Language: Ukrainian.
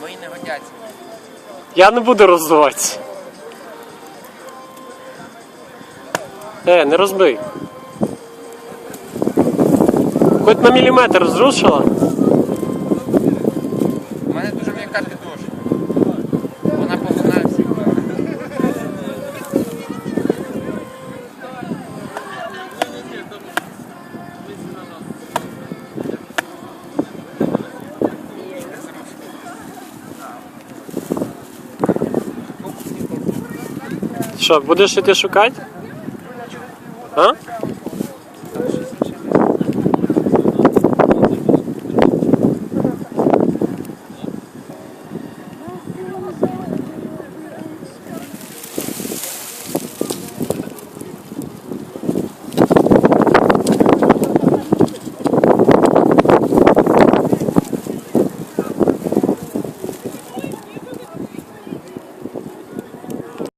Мої не годять. Я не буду роздуватися. Е, не розбий. Хоть на міліметр зрушила. У мене дуже м'яка підошва. Що, будеш іти шукати? А?